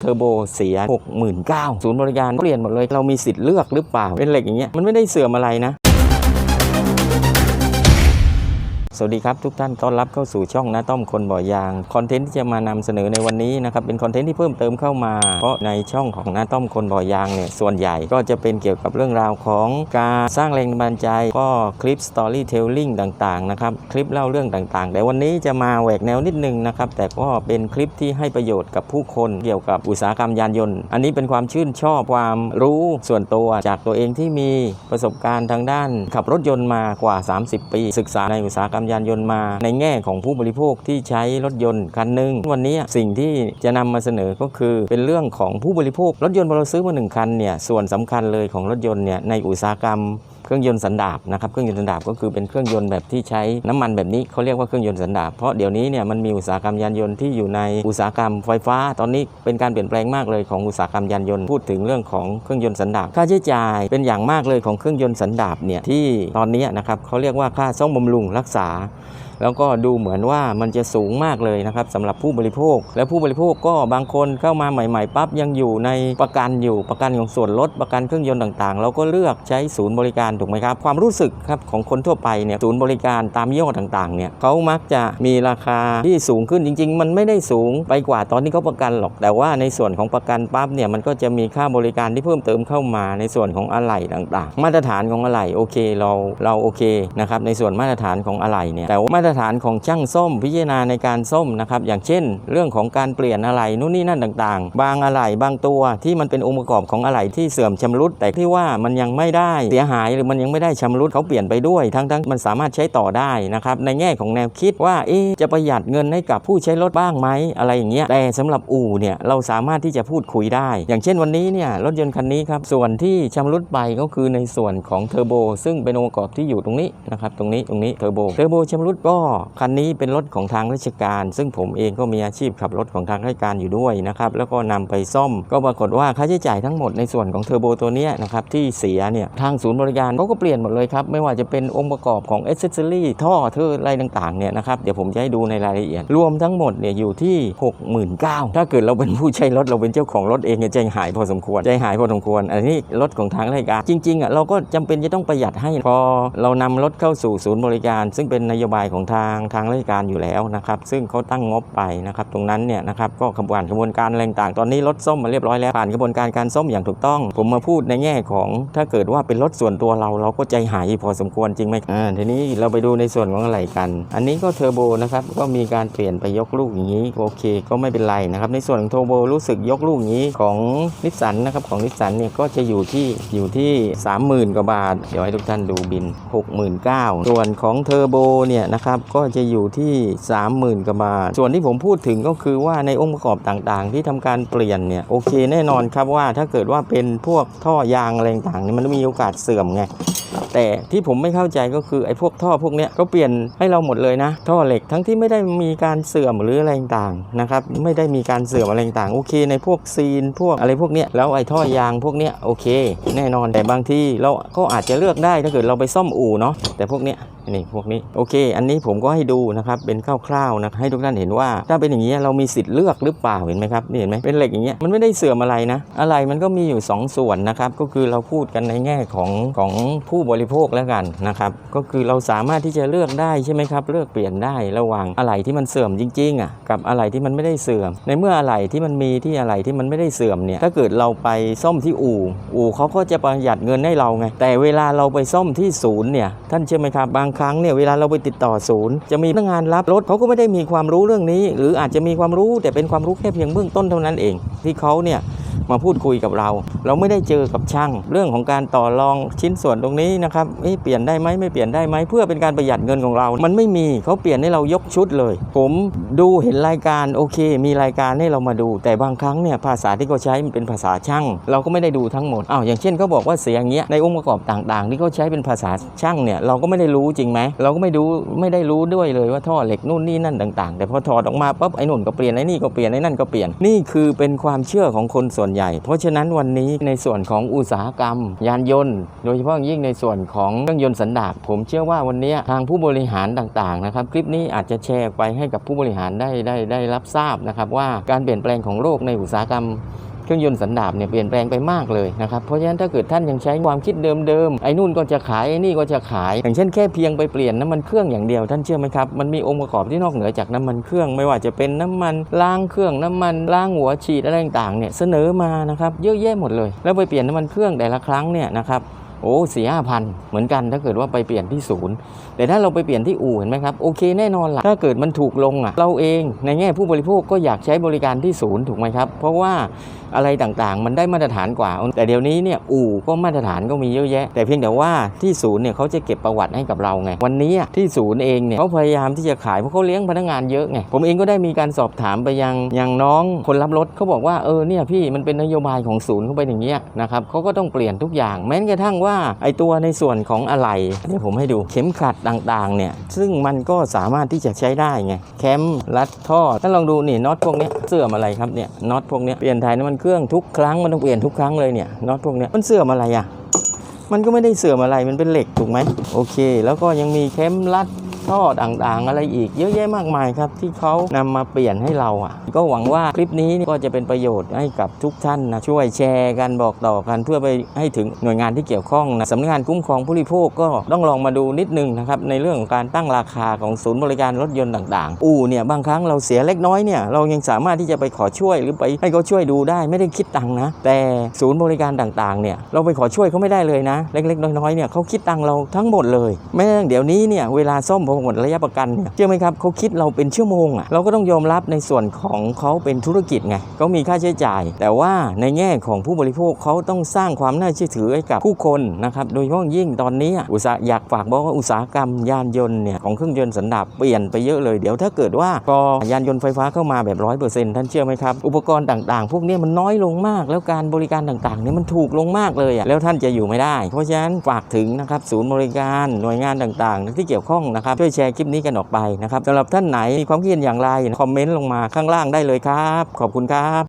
เทอร์โบเสีย 69,000ศูนย์บริการเปลี่ยนหมดเลย เรามีสิทธิ์เลือกหรือเปล่า เป็นเหล็กอย่างเงี้ย มันไม่ได้เสื่อมอะไรนะ สวัสดีครับทุกท่านต้อนรับเข้าสู่ช่องนาต้อมคนบ่อยางคอนเทนต์ที่จะมานำเสนอในวันนี้นะครับเป็นคอนเทนต์ที่เพิ่มเติมเข้ามา เพราะในช่องของนาต้อมคนบ่อยางเนี่ยส่วนใหญ่ก็จะเป็นเกี่ยวกับเรื่องราวของการสร้างแรงบันดาลใจก็คลิปสตอรี่เทลลิ่งต่างๆนะครับคลิปเล่าเรื่องต่างๆ แต่วันนี้จะมาแหวกแนวนิดนึงนะครับแต่ก็เป็นคลิปที่ให้ประโยชน์กับผู้คนเกี่ยวกับอุตสาหกรรมยานยนต์ อันนี้เป็นความชื่นชอบความรู้ส่วนตัวจากตัวเองที่มีประสบการณ์ทางด้านขับรถยนต์มากว่า 30 ปี ศึกษาในอุตสาหกรรมยานยนต์มาในแง่ของผู้บริโภคที่ใช้รถยนต์คันหนึ่งวันนี้สิ่งที่จะนำมาเสนอก็คือเป็นเรื่องของผู้บริโภครถยนต์พอเราซื้อมาหนึ่งคันเนี่ยส่วนสำคัญเลยของรถยนต์เนี่ยในอุตสาหกรรม เครื่องยนต์สันดาบนะครับเครื่องยนต์สันดาบก็คือเป็นเครื่องยนต์แบบที่ใช้น้ำมันแบบนี้เขาเรียกว่าเครื่องยนต์สันดาบเพราะเดี๋ยวนี้เนี่ยมันมีอุตสาหกรรมยานยนต์ที่อยู่ในอุตสาหกรรมไฟฟ้า ตอนนี้เป็นการเปลี่ยนแปลงมากเลยของอุตสาหกรรมยานยนต์พูดถึงเรื่องของเครื่องยนต์สันดาบค่าใช้จ่ายเป็นอย่างมากเลยของเครื่องยนต์สันดาบเนี่ยที่ตอนนี้นะครับเขาเรียกว่าค่าซ่อมบำรุงรักษา แล้วก็ดูเหมือนว่ามันจะสูงมากเลยนะครับสำหรับผู้บริโภค และผู้บริโภคก็บางคนเข้ามาใหม่ๆปั๊บยังอยู่ในประกันอยู่ประกันของส่วนลดประกันเครื่องยนต์ต่างๆ เราก็เลือกใช้ศูนย์บริการถูกไหมครับ ความรู้สึกครับของคนทั่วไปเนี่ยศูนย์บริการตามยี่ห้อต่างๆเนี่ยเขามักจะมีราคาที่สูงขึ้นจริง ๆ มันไม่ได้สูงไปกว่าตอนที่เขาประกันหรอก แต่ว่าในส่วนของประกันปั๊บเนี่ยมันก็จะมีค่าบริการที่เพิ่มเติมเข้ามาในส่วนของอะไหล่ต่าง ๆ มาตรฐานของอะไหล่โอเคเราเราโอเคนะครับในส่วนมาตรฐานของอะไหล่เนี่ยแต่ว่ามาตรรฐานของช่างส้มพิจารณาในการส้มนะครับอย่างเช่น เรื่องของการเปลี่ยนอะไหล่นู่นนี่นั่นต่างๆ บางอะไหล่บางตัวที่มันเป็นองค์ประกอบของอะไหล่ที่เสื่อมชำรุด แต่ที่ว่ามันยังไม่ได้เสียหายหรือมันยังไม่ได้ชำรุดเขาเปลี่ยนไปด้วย ทั้งๆมันสามารถใช้ต่อได้นะครับในแง่ของแนวคิดว่าเอ๊จะประหยัดเงินให้กับผู้ใช้รถบ้างไหมอะไรอย่างเงี้ยแต่สำหรับอู่เนี่ยเราสามารถที่จะพูดคุยได้ อย่างเช่นวันนี้เนี่ยรถยนต์คันนี้ครับส่วนที่ชำรุดไปก็คือในส่วนของเทอร์โบซึ่งเป็นองค์ประกอบที่อยู่ตรงนี้นะครับตรงนี้ตรงนี้เทอร์โบเทอร์โบชำรุดก็คันนี้เป็นรถของทางราชการ ซึ่งผมเองก็มีอาชีพขับรถของทางราชการอยู่ด้วยนะครับแล้วก็นำไปซ่อม ก็ปรากฏว่าค่าใช้จ่ายทั้งหมดในส่วนของเทอร์โบตัวนี้นะครับที่เสียเนี่ยทางศูนย์บริการเขาก็เปลี่ยนหมดเลยครับไม่ว่าจะเป็นองค์ประกอบของเอเซสซอรี่ท่อเทอร์อะไรต่างๆเนี่ยนะครับเดี๋ยวผมจะให้ดูในรายละเอียด รวมทั้งหมดเนี่ยอยู่ที่ 69,000ถ้าเกิดเราเป็นผู้ใช้รถเราเป็นเจ้าของรถเองเนี่ยใจหายพอสมควรใจหายพอสมควร อันนี้รถของทางราชการจริงๆอะเราก็จำเป็นจะต้องประหยัดให้พอเรานำรถเข้าสู่ศูนย์บริการ ซึ่งเป็นนโยบายของทางทางราชการอยู่แล้วนะครับ ซึ่งเขาตั้งงบไปนะครับ ตรงนั้นเนี่ยนะครับก็ขบวนกระบวนการอะไรต่างตอนนี้รถส้มมาเรียบร้อยแล้วผ่านกระบวนการการส้มอย่างถูกต้อง ผมมาพูดในแง่ของถ้าเกิดว่าเป็นรถส่วนตัวเราเราก็ใจหายพอสมควรจริงไหมอ่าทีนี้เราไปดูในส่วนของอะไรกัน อันนี้ก็เทอร์โบนะครับก็มีการเปลี่ยนไปยกลูกอย่างนี้โอเค ก็ไม่เป็นไรนะครับในส่วนของเทอร์โบรู้สึกยกลูกอย่างนี้ของนิสสันนะครับของนิสสันเนี่ยก็จะอยู่ที่อยู่ที่ 30,000กว่าบาท เดี๋ยวให้ทุกท่านดูบิน 69,000ส่วนของเทอร์โบเนี่ยนะครับก็จะอยู่ที่ 30,000กว่าบาท ส่วนที่ผมพูดถึงก็คือว่าในองค์ประกอบต่างๆ ที่ทำการเปลี่ยนเนี่ยโอเคแน่นอนครับว่าถ้าเกิดว่าเป็นพวกท่อยางอะไรต่างๆเนี่ยมันมีโอกาสเสื่อมไงแต่ที่ผมไม่เข้าใจก็คือไอ้พวกท่อพวกเนี้ยก็เปลี่ยนให้เราหมดเลยนะ ท่อเหล็กทั้งที่ไม่ได้มีการเสื่อมหรืออะไรต่างๆนะครับไม่ได้มีการเสื่อมอะไรต่างๆโอเค ในพวกซีนพวกอะไรพวกเนี้ยแล้วไอ้ท่อยางพวกเนี้ยโอเค แน่นอนแต่บางที่เราก็อาจจะเลือกได้ถ้าเกิดเราไปซ่อมอู่เนาะแต่พวกเนี้ย นี่พวกนี้โอเค อันนี้ผมก็ให้ดูนะครับเป็นคร่าวๆนะให้ทุกท่านเห็นว่า ถ้าเป็นอย่างนี้ยเรามีสิทธิ์เลือกหรือเปล่าเห็นไหมครับนี่เห็นไหมเป็นเหล็กอย่างเงี้ยมันไม่ได้เสื่อมอะไรนะอะไรมันก็มีอยู่สองส่วนนะครับก็คือเราพูดกันในแง่ของของผู้บริโภคแล้วกันนะครับก็คือเราสามารถที่จะเลือกได้ใช่ไหมครับเลือกเปลี่ยนได้ระหว่างอะไรที่มันเสื่อมจริงๆอะกับอะไรที่มันไม่ได้เสื่อม ในเมื่ออะไรที่มันมีที่อะไรที่มันไม่ได้เสื่อมเนี่ยถ้าเกิดเราไปซ่อมที่อู่ อู่เขาก็จะประหยัดเงินให้เราไงแต่เวลาเราไปซ่อมที่ศูนย์เนี่ยท่านเชื่อไหมครับบางครั้งเนี่ยเวลาเราไปติดต่อศูนย์ จะมีพนักงานรับรถเขาก็ไม่ได้มีความรู้เรื่องนี้ หรืออาจจะมีความรู้แต่เป็นความรู้แค่เพียงเบื้องต้นเท่านั้นเอง ที่เขาเนี่ย มาพูดคุยกับเรา เราไม่ได้เจอกับช่าง เรื่องของการต่อรองชิ้นส่วนตรงนี้นะครับเปลี่ยนได้ไหมไม่เปลี่ยนได้ไหมเพื่อเป็นการประหยัดเงินของเรา มันไม่มีเขาเปลี่ยนให้เรายกชุดเลย ผมดูเห็นรายการโอเค มีรายการให้เรามาดู แต่บางครั้งเนี่ยภาษาที่เขาใช้มันเป็นภาษาช่าง เราก็ไม่ได้ดูทั้งหมดอ้าวอย่างเช่นเขาบอกว่าเสียงเงี้ยในองค์ประกอบต่างๆ ที่เขาใช้เป็นภาษาช่างเนี่ยเราก็ไม่ได้รู้จริงไหมเราก็ไม่รู้ไม่ได้รู้ด้วยเลยว่าท่อเหล็กนู่นนี่นั่นต่าง ๆ แต่พอถอดออกมาปั๊บไอ้นู่นก็เปลี่ยนไอ้นี่ก็เปลี่ยนไอ้นั่นก็เปลี่ยนนี่คือเป็นความเชื่อของคนส่วนใหญ่ใหญ่ เพราะฉะนั้นวันนี้ในส่วนของอุตสาหกรรม ยานยนต์ โดยเฉพาะยิ่งในส่วนของเครื่องยนต์สันดาปผมเชื่อว่าวันนี้ทางผู้บริหารต่างๆนะครับคลิปนี้อาจจะแชร์ไปให้กับผู้บริหารได้ได้ได้รับทราบนะครับว่าการเปลี่ยนแปลงของโลกในอุตสาหกรรม เครื่องยนต์สันดาปเนี่ยเปลี่ยนแปลงไปมากเลยนะครับเพราะฉะนั้นถ้าเกิดท่านยังใช้ความคิดเดิมๆไอ้นู่นก็จะขายไอ้นี่ก็จะขาย อย่างเช่นแค่เพียงไปเปลี่ยนน้ำมันเครื่องอย่างเดียวท่านเชื่อไหมครับมันมีองค์ประกอบที่นอกเหนือจากน้ำมันเครื่อง ไม่ว่าจะเป็นน้ำมันล้างเครื่องน้ำมันล้างหัวฉีดอะไรต่างๆเนี่ยเสนอมานะครับเยอะแยะหมดเลย แล้วไปเปลี่ยนน้ำมันเครื่องแต่ละครั้งเนี่ยนะครับ โอ้สี่ห้าพันเหมือนกันถ้าเกิดว่าไปเปลี่ยนที่ศูนย์แต่ถ้าเราไปเปลี่ยนที่อู่เห็นไหมครับโอเคแน่นอนละถ้าเกิดมันถูกลงอะเราเองในแง่ผู้บริโภคก็อยากใช้บริการที่ศูนย์ถูกไหมครับ เพราะว่าอะไรต่างๆ มันได้มาตรฐานกว่า แต่เดี๋ยวนี้เนี่ยอู่ก็มาตรฐานก็มีเยอะแยะ แต่เพียงแต่ว่าที่ศูนย์เนี่ยเขาจะเก็บประวัติให้กับเราไง วันนี้ที่ศูนย์เองเนี่ยเขาพยายามที่จะขายเพราะเขาเลี้ยงพนักงานเยอะไงผมเองก็ได้มีการสอบถามไปยังยังน้องคนรับรถเขาบอกว่าเออเนี่ยพี่มันเป็นนโยบายของศูนย์เขาเป็นอย่างเงี้ยนะครับเขาก็ต้องเปลี่ยนทุกอย่างแม้กระทั่งว่า่าไอตัวในส่วนของอะไหล่เดี๋ยวผมให้ดูเข็มขัดต่างๆเนี่ยซึ่งมันก็สามารถที่จะใช้ได้ไงแคมรัดท่อถ้าลองดูนี่น็อตพวกนี้เสื่อมอะไรครับเนี่ยน็อตพวกนี้เปลี่ยนถ่ายน้ำมันเครื่องทุกครั้งมันต้องเปลี่ยนทุกครั้งเลยเนี่ยน็อตพวกนี้มันเสื่อมอะไรอะมันก็ไม่ได้เสื่อมอะไรมันเป็นเหล็กถูกไหมโอเค แล้วก็ยังมีเข้มรัด ท่อต่างๆ อะไรอีกเยอะแยะมากมายครับ ที่เขานำมาเปลี่ยนให้เราอะ ก็หวังว่าคลิปนี้ก็จะเป็นประโยชน์ให้กับทุกท่านนะช่วยแชร์กันบอกต่อกันเพื่อไปให้ถึงหน่วยงานที่เกี่ยวข้องนะสำนักงานคุ้มครองผู้บริโภคก็ต้องลองมาดูนิดนึงนะครับในเรื่องของการตั้งราคาของศูนย์บริการรถยนต์ต่างๆ อู่เนี่ยบางครั้งเราเสียเล็กน้อยเนี่ยเรายังสามารถที่จะไปขอช่วยหรือไปให้เขาช่วยดูได้ไม่ได้คิดตังค์นะ แต่ศูนย์บริการต่างๆเนี่ยเราไปขอช่วยเขาไม่ได้เลยนะ เล็กๆ น้อยๆเนี่ยเขาคิดตังค์เราทั้งหมดเลยแม้เดี๋ยวนี้เนี่ยเวลาซ่อมพหมดระยะประกันเนี่ยเชื่อไหมครับเขาคิดเราเป็นชั่วโมงอะเราก็ต้องยอมรับในส่วนของเขาเป็นธุรกิจไงเขามีค่าใช้จ่าย แต่ว่าในแง่ของผู้บริโภคเขาต้องสร้างความน่าเชื่อถือให้กับผู้คนนะครับโดยเฉพาะยิ่งตอนนี้อุตสาหอยากฝากบอกว่าอุตสาหกรรมยานยนต์เนี่ยของเครื่องยนต์สันดาปเปลี่ยนไปเยอะเลยเดี๋ยวถ้าเกิดว่าพอยานยนต์ไฟฟ้าเข้ามาแบบร้อยเปอร์เซ็นต์ท่านเชื่อไหมครับ อุปกรณ์ต่างๆ พวกนี้มันน้อยลงมาก แล้วการบริการต่างๆเนี่ยมันถูกลงมากเลยอะแล้วท่านจะอยู่ไม่ได้ เพราะฉะนั้นฝากถึงนะครับศูนย์บริการหน่วยงานต่างๆ ที่เกี่ยวข้องนะครับช่วยแชร์คลิปนี้กันออกไปนะครับสำหรับท่านไหนมีความคิดเห็นอย่างไรคอมเมนต์ลงมาข้างล่างได้เลยครับ ขอบคุณครับ